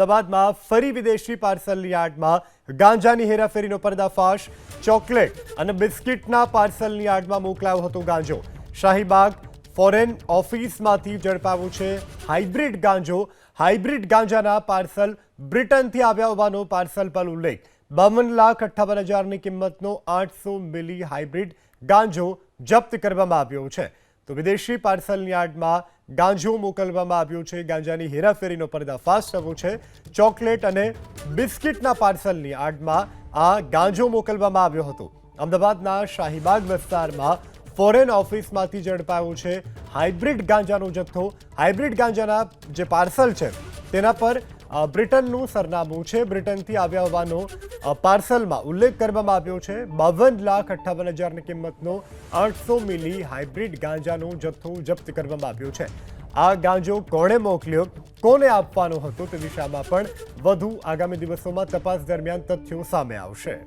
અમદાવાદમાં ફરી વિદેશી પાર્સલની યાર્ડમાં ગાંજાની હેરાફેરીનો પર્દાફાશ, ચોકલેટ અને બિસ્કિટના પાર્સલની યાર્ડમાં મોકલાયો હતો ગાંજો. શાહીબાગ ફોરેન ઓફિસમાંથી ઝડપાયું છે હાઇબ્રિડ ગાંજો. હાઇબ્રિડ ગાંજાના પાર્સલ બ્રિટનથી આવ્યા હોવાનો પાર્સલ પર ઉલ્લેખ. બાવન લાખ અઠ્ઠાવન હજારની કિંમતનો આઠસો મિલી હાઇબ્રિડ ગાંજો જપ્ત કરવામાં આવ્યો છે. તો વિદેશી પાર્સલની આડમાં ગાંજો મોકલવામાં આવ્યો છે. ગાંજાની હેરાફેરીનો પર્દાફાશ થયો છે. ચોકલેટ અને બિસ્કિટના પાર્સલની આડમાં આ ગાંજો મોકલવામાં આવ્યો હતો. અમદાવાદના શાહીબાગ વિસ્તારમાં ફોરેન ઓફિસમાંથી ઝડપાયો છે. હાઇબ્રિડ ગાંજાનો જથ્થો, હાઇબ્રિડ ગાંજાના જે પાર્સલ છે, તેના પર બ્રિટનનું સરનામું છે. બ્રિટનથી આવ્યા હોવાનો પાર્સલમાં ઉલ્લેખ કરવામાં આવ્યો છે. બાવન લાખ અઠ્ઠાવન હજારની કિંમતનો આઠસો મિલી હાઇબ્રિડ ગાંજાનો જથ્થો જપ્ત કરવામાં આવ્યો છે. આ ગાંજો કોણે મોકલ્યો? કોને આપવાનો હતો? તે દિશામાં પણ વધુ આગામી દિવસોમાં તપાસ દરમિયાન તથ્યો સામે આવશે.